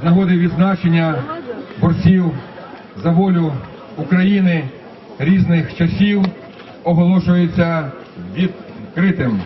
з нагоди відзначення борців за волю України різних часів оголошується відкритим.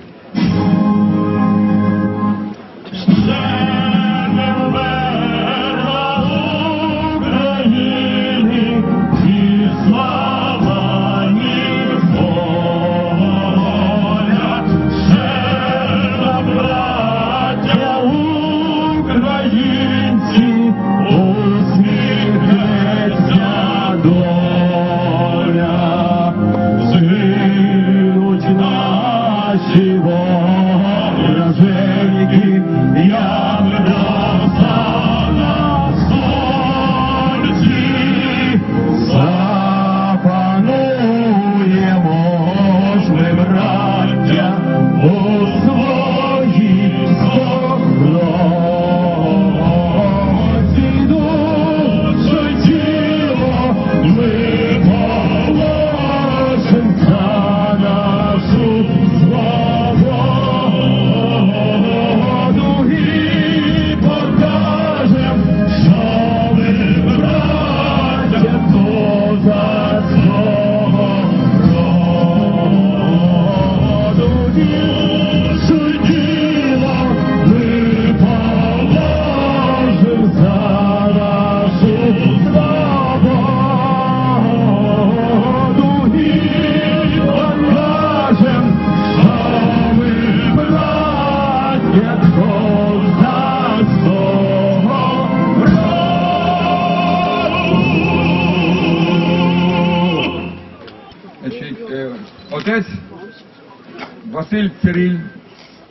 Василь Цириль,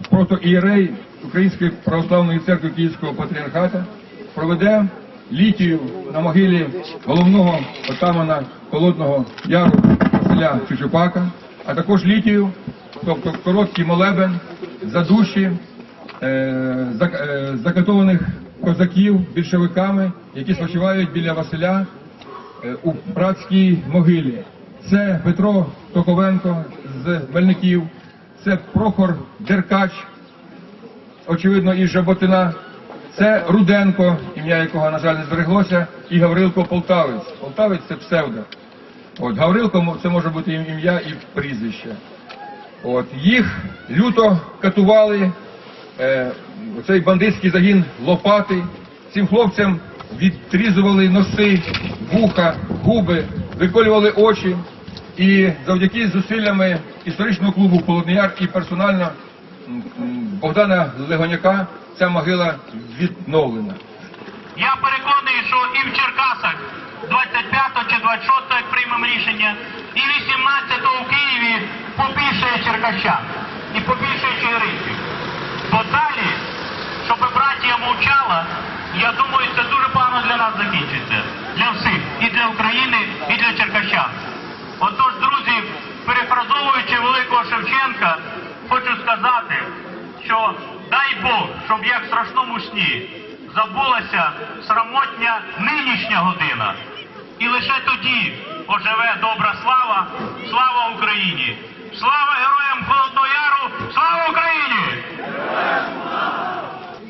протоієрей Української православної церкви Київського патріархата, проведе літію на могилі головного отамана Холодного Яру Василя Чучупака, а також літію, тобто короткий молебен за душі е, е, закатованих козаків більшовиками, які спочивають біля Василя е, у братській могилі. Це Петро Токовенко з Мельників, це Прохор Деркач, очевидно, із Жаботина, це Руденко, ім'я якого, на жаль, не збереглося, і Гаврилко Полтавець. Полтавець це псевдо. От Гаврилко це може бути ім'я і прізвище. От їх люто катували е, цей бандитський загін Лопати. Цим хлопцям відрізували носи, вуха, губи, виколювали очі. І завдяки зусиллями історичного клубу Холодний Яр і персонально Богдана Легоняка ця могила відновлена. Я переконаний, що і в Черкасах 25 чи 26, як приймемо рішення, і 18 у Києві побільшає черкащан і побільшає чигиринців. Бо далі, щоб братія мовчала, я думаю, це дуже погано для нас закінчиться. Для всіх. І для України, і для черкащан. Отож, друзі, перефразовуючи великого Шевченка, хочу сказати, що дай Бог, щоб як в страшному сні забулася срамотня нинішня година. І лише тоді оживе добра слава, слава Україні! Слава героям Холодного Яру! Слава Україні!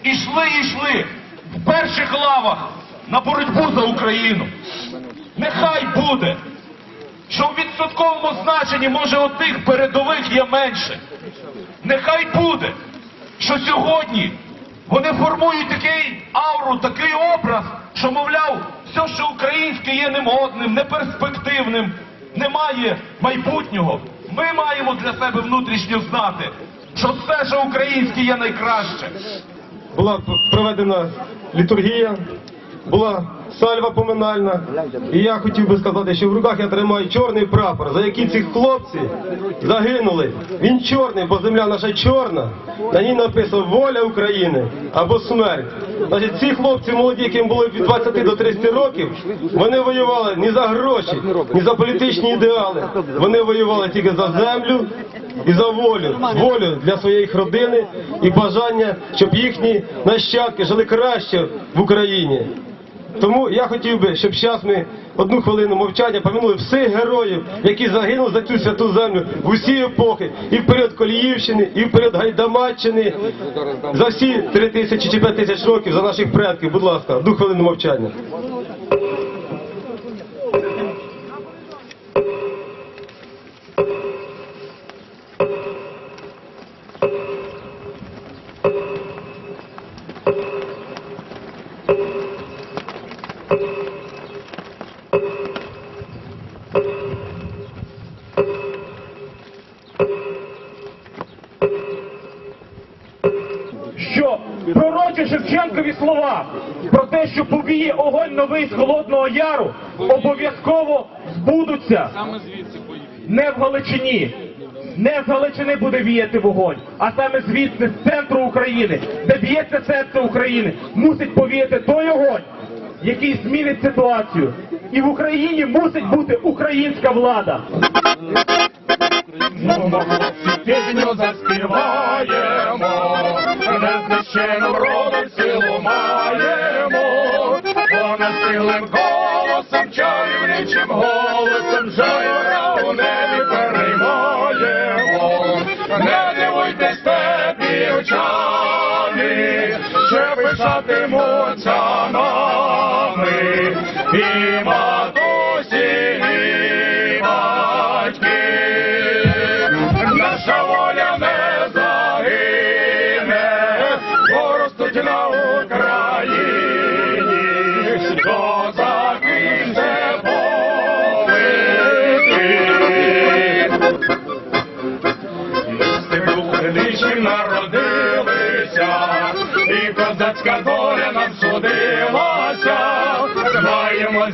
Ішли, ішли в перших лавах на боротьбу за Україну. Нехай буде, що в відсотковому значенні може отих передових є менше. Нехай буде, що сьогодні вони формують такий ауру, такий образ, що, мовляв, все, що українське є немодним, неперспективним, немає майбутнього. Ми маємо для себе внутрішньо знати, що все, що українське є найкраще. була проведена літургія, була сальва поминальна. І я хотів би сказати, що в руках я тримаю чорний прапор, за який ці хлопці загинули. Він чорний, бо земля наша чорна. На ній написано воля України або смерть. Значить, ці хлопці молоді, яким було від 20 до 30 років, вони воювали не за гроші, не за політичні ідеали. Вони воювали тільки за землю і за волю, волю для своєї родини і бажання, щоб їхні нащадки жили краще в Україні. Тому я хотів би, щоб зараз ми одну хвилину мовчання помянули всіх героїв, які загинули за цю святу землю в усі епохи, і в період Коліївщини, і в період Гайдамаччини, за всі три тисячі чи п'ять тисяч років за наших предків. Будь ласка, одну хвилину мовчання. Повіє огонь новий з холодного яру, обов'язково збудуться. Не в Галичині. Не з Галичини буде віяти вогонь, а саме звідси, з центру України, де б'ється серце України, мусить повіяти той огонь, який змінить ситуацію. І в Україні мусить бути українська влада. Пісню заспіваємо, незнищеним родом силу маємо, силим голосом, чарівничим голосом, жайра у небі переймаємо. Не дивуйтесь тепівчани, ще пишатимуться нами, і матусі,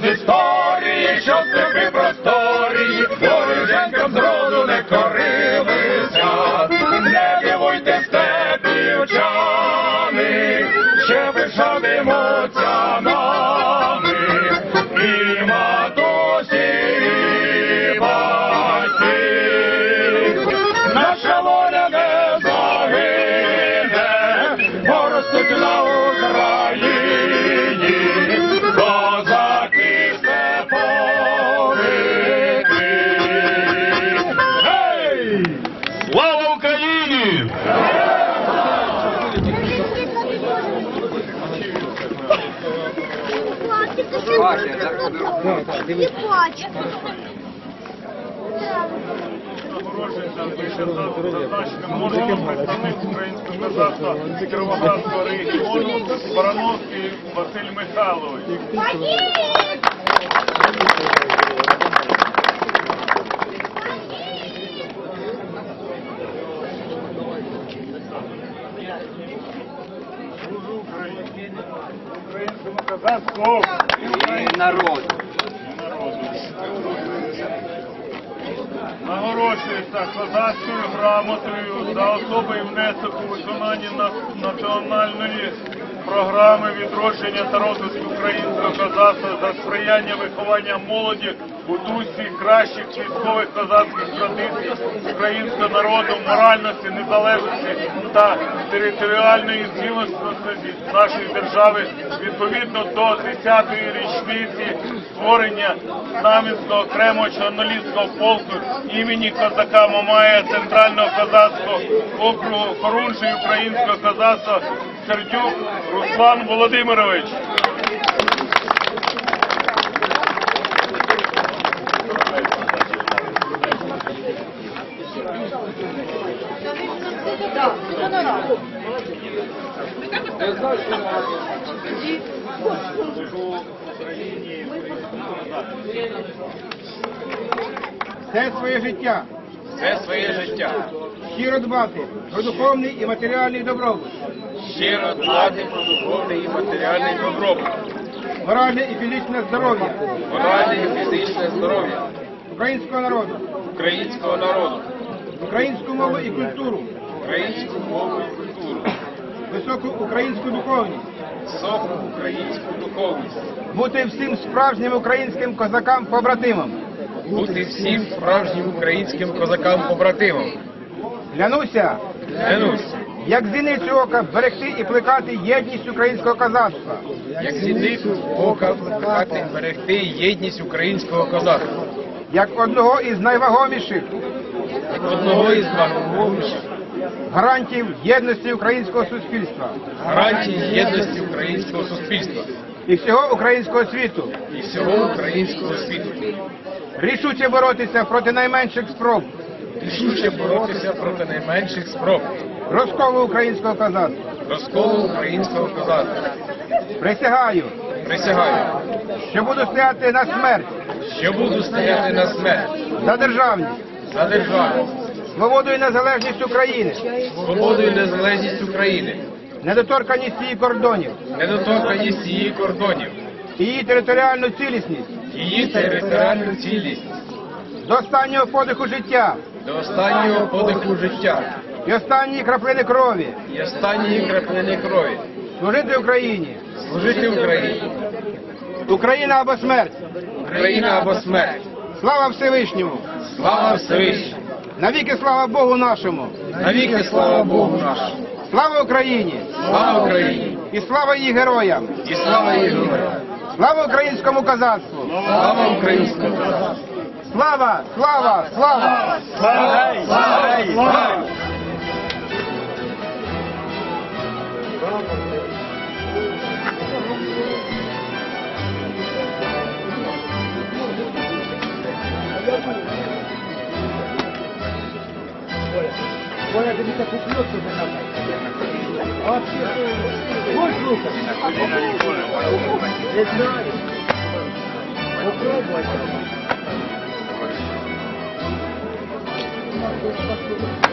з історії, що тебе просторі, Не плачь. Можемо представник українського козацтва Кіровоградського регіону Барановський Василь Михайлович. І народу. Нагороджується козацькою грамотою за особий внесок у виконанні національної програми відродження та розвитку українського козацтва за сприяння виховання молоді у дусі кращих військових козацьких традицій українського народу, моральності, незалежності та територіальної цілісності нашої держави відповідно до 10-ї річниці створення Знам'янського окремого чорноліського полку імені козака Мамая Центрального козацького округу Хорунжий українського козацтва Сердюк Руслан Володимирович. Все своє життя. Все своє життя. Щиро дбати про духовний і матеріальний добробут, Щиро дбати про духовний і матеріальний добробут, моральне і фізичне здоров'я. Моральне і фізичне здоров'я. Українського народу, українського народу, українську мову і культуру, українську мову і культуру, високу українську духовність, високу українську духовність, бути всім справжнім українським козакам побратимом. бути всім справжнім українським козакам побратимом. Клянуся Клянусь як зіницю ока берегти і плекати єдність українського козацтва, Як зіницю ока плекати, берегти єдність українського козацтва. як одного із найвагоміших Як одного із вагоміших гарантів єдності українського суспільства. Гарантій єдності українського суспільства. І всього українського світу, і всього українського світу. рішуче боротися проти найменших спроб. Рішуче боротися проти найменших спроб. Розколу українського козацтва. розколу українського козацтва. Присягаю, Присягаю, що буду стояти на смерть. Що буду стояти на смерть. За державність, за державу, свободу і незалежність України, свободу і незалежність України, недоторканість її кордонів, недоторканість її кордонів, її територіальну цілісність її територіальну цілість до останнього подиху життя до останнього подиху життя і останньої краплини крові і останньої краплини крові. служити Україні. Служити Україні. Україна або смерть. Україна або смерть. Слава Всевишньому! Слава Всевишній. Навіки слава Богу нашому! Навіки слава Богу нашому. Слава Україні! Слава Україні. І слава її героям! І слава її героям. Слава українському козацтву! Слава українському козацтву. Слава! Слава! Слава! Слава! Слава! Слава! Feuer. Feuer bin ich der Kopiert zu seiner Zeit. Voll Flug. It's nice. Попробуй. Попробуй.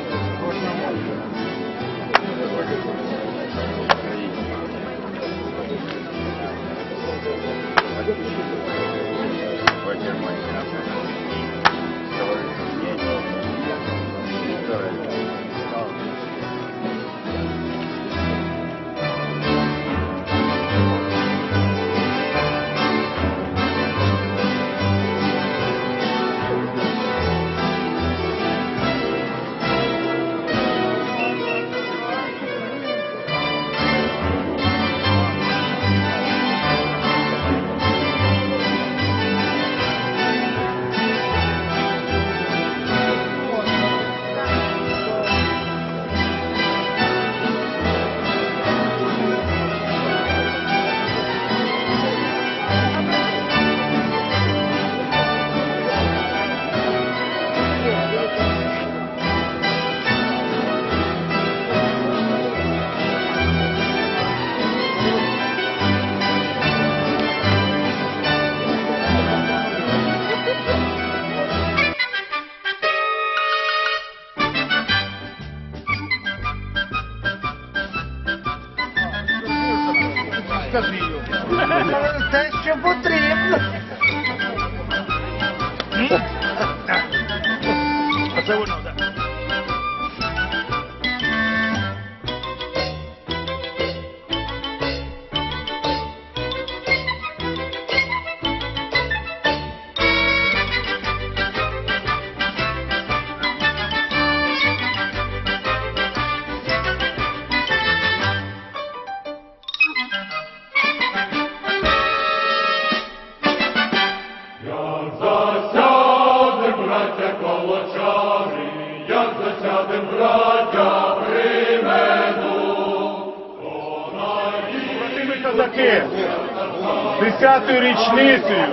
10-ю річницею.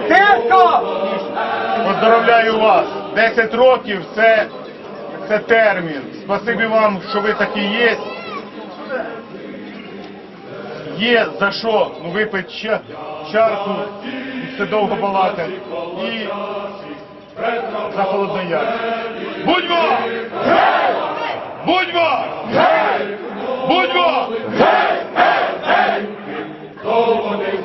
Поздравляю вас. 10 років це, це термін. Спасибі вам, що ви такі є. Є за що ну, випити ча- чарку, і все довго балакати. І за холодний яр. Будьмо! Будьмо! Будьмо! Ні,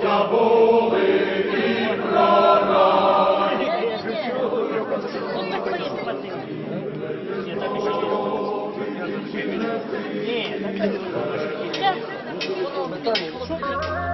번